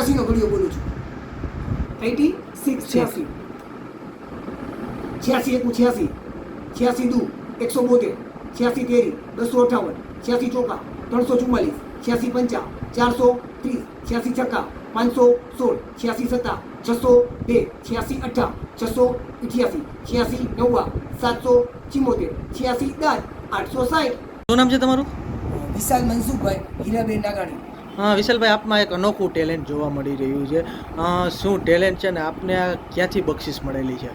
છ્યાસીનો ઘડિયો બોલું છું eighty six છ્યાસી છ્યાસી એકું છ્યાસી છ્યાસી દુ એકસો બોતેર છ્યાસી તેરી બસો અઠાવન છ્યાસી ચોકા ત્રણસો ચુમ્માલીસ છ્યાસી પંચા ચારસો ત્રીસ છ્યાસી છક્કા પાંચસો સોળ છ્યાસી સત્તા છસો બે છ્યાસી અઠ્ઠા છસો અઠ્યાસી છ્યાસી નવ્વા સાતસો ચિમ્મોતેર છ્યાસી દસ આઠસો સાઠ શું નામ છે તમારું વિશાલ મનસુખભાઈ હીરાબેન નાગાણી હા વિશાલભાઈ, આપમાં એક અનોખું ટેલેન્ટ જોવા મળી રહ્યું છે. શું ટેલેન્ટ છે ને આપને ક્યાંથી બક્ષિસ મળેલી છે?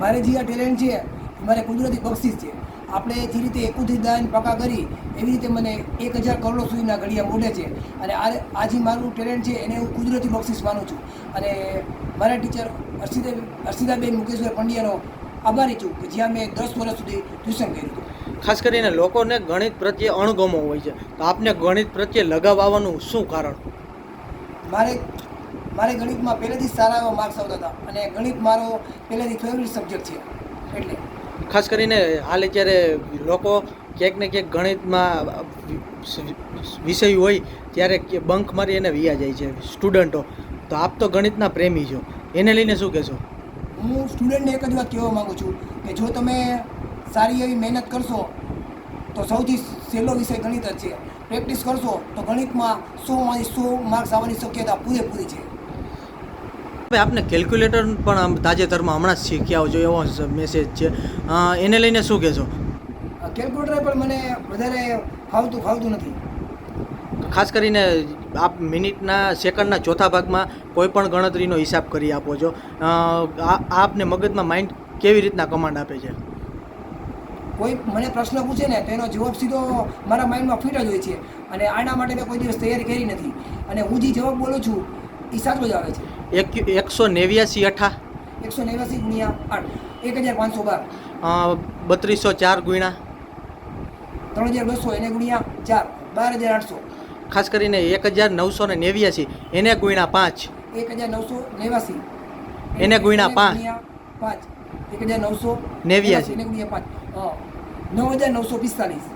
મારે જે આ ટેલેન્ટ છે મારે કુદરતી બક્ષિસ છે. આપણે જે રીતે એકુથી દાન પાકા કરી, એવી રીતે મને એક હજાર કરોડ સુધીના ઘડિયા મોઢે છે. અને આ જે મારું ટેલેન્ટ છે, એને હું કુદરતી બક્ષિસ માનું છું. અને મારા ટીચર હર્ષિતા હર્ષિતાબેન મુકેશભાઈ પંડ્યાનો આભારી છું કે જ્યાં મેં દસ વર્ષ સુધી ટ્યુશન કર્યું હતું. ખાસ કરીને લોકોને ગણિત પ્રત્યે અણગમો હોય છે. તો આપને ગણિત પ્રત્યે લગાવ આવવાનું શું કારણ? મારે મારે ગણિતમાં પહેલેથી સારા એવા માર્ક્સ આવતા હતા અને ગણિત મારો પહેલેથી ફેવરિટ સબ્જેક્ટ છે. એટલે. ખાસ કરીને હાલ અત્યારે લોકો ક્યાંક ને ક્યાંક ગણિતમાં વિષય હોય ત્યારે કે બંક મારી એને વિયા જાય છે સ્ટુડન્ટો તો આપ તો ગણિતના પ્રેમી છો. એને લઈને શું કહેશો? હું સ્ટુડન્ટને એક જ વાત કહેવા માગું છું કે જો તમે સારી એવી મહેનત કરશો તો સૌથી સહેલો વિષય ગણિત જ છે. પ્રેક્ટિસ કરશો તો ગણિતમાં સોમાંથી સો માર્ક્સ આવવાની શક્યતા પૂરેપૂરી છે. હવે આપને કેલ્ક્યુલેટર પણ આમ તાજેતરમાં હમણાં જ શીખ્યા આવજો એવો મેસેજ છે. એને લઈને શું કહેશો? કેલ્ક્યુલેટર પણ મને વધારે ફાવતું ફાવતું નથી. ખાસ કરીને આપ મિનિટના સેકન્ડના ચોથા ભાગમાં કોઈ પણ ગણતરીનો હિસાબ કરી આપો છો. આપને મગજમાં માઇન્ડ કેવી રીતના કમાન્ડ આપે છે? કોઈ મને પ્રશ્ન પૂછે ને તો એનો જવાબ સીધો મારા માઇન્ડમાં ફિટ જ હોય છે. અને આના માટે મેં કોઈ દિવસ તૈયારી કરી નથી. અને હું જે જવાબ બોલું છું એ સાચો જ આવે છે. એક એકસો નેવ્યાસી અઠા. એકસો નેવ્યાસી ગુણ્યા આઠ. એક હજાર પાંચસો બાર. બત્રીસો ચાર ગુણ્યા. ત્રણ હજાર બસો એને ગુણ્યા ચાર. બાર હજાર આઠસો. ખાસ કરીને એક હજાર નવસો ને નેવ્યાસી એને ગુણ્યા પાંચ. એક હજાર નવસો નેવ્યાસી. એને ગુણ્યા પાંચ. પાંચ. એક હજાર નવસો નેવ્યાસી. એને ગુણ્યા પાંચ. હા નવ હજાર નવસો પિસ્તાલીસ